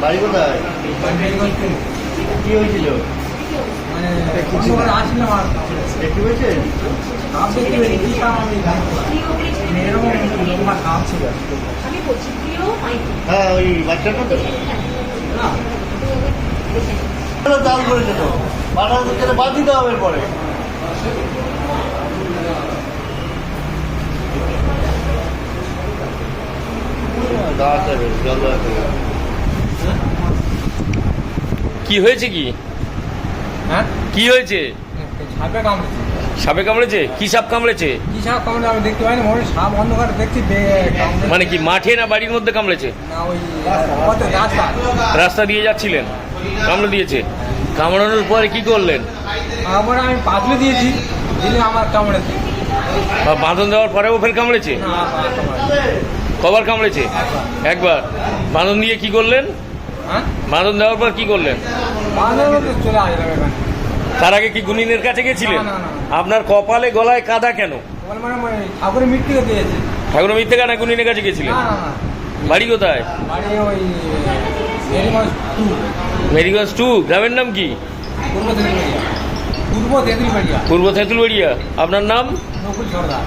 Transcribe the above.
বাড়ি কোথায়? কি হয়েছিল? কি মাইতি হ্যাঁ ওই বাচ্চাটা তো না এটা চাল করেছে তো ভিতরে বাদ দিতে হবে পরে দাঁড়াতে হবে জল দাঁড়াতে হবে কি হয়েছে কি? হ্যাঁ? কি হয়েছে? সাপে কামড়েছে। সাপে কামড়েছে? কি সাপ কামড়েছে? কি সাপ কামড়ে আমি দেখতে পাইনি মনে সাপ অন্ধকারে দেখছি মানে কি মাঠে না বাড়ির মধ্যে কামড়েছে? রাস্তা। দিয়ে যাচ্ছিলেন কামড়ে দিয়েছে। কামড়ানোর পরে কি করলেন? তারপরে আমি পাতলে দিয়েছি দিলে আমার কামড়েছে। বাঁধন দেওয়ার পরেও ফের কামড়েছে? না কামড়েছে। কবার কামড়েছে? একবার। বাঁধন দিয়ে কি করলেন? হ্যাঁ? বাঁধন দেওয়ার পর কি করলেন? তার আগে কি গুনিনের কাছে গেছিলেন? না, না, না। আপনার কপালে গলায় কাদা কেন? মানে মানে ঠাকুর মিথ্যে কানা গুনিনের কাছে গেছিলেন? না না না। বাড়ি কোথায়? মেরিগঞ্জ টু। গ্রামের নাম কি? পূর্ব তেঁতুলবাড়িয়া। পূর্ব তেঁতুলবাড়িয়া। আপনার নাম? নকুল সর্দার।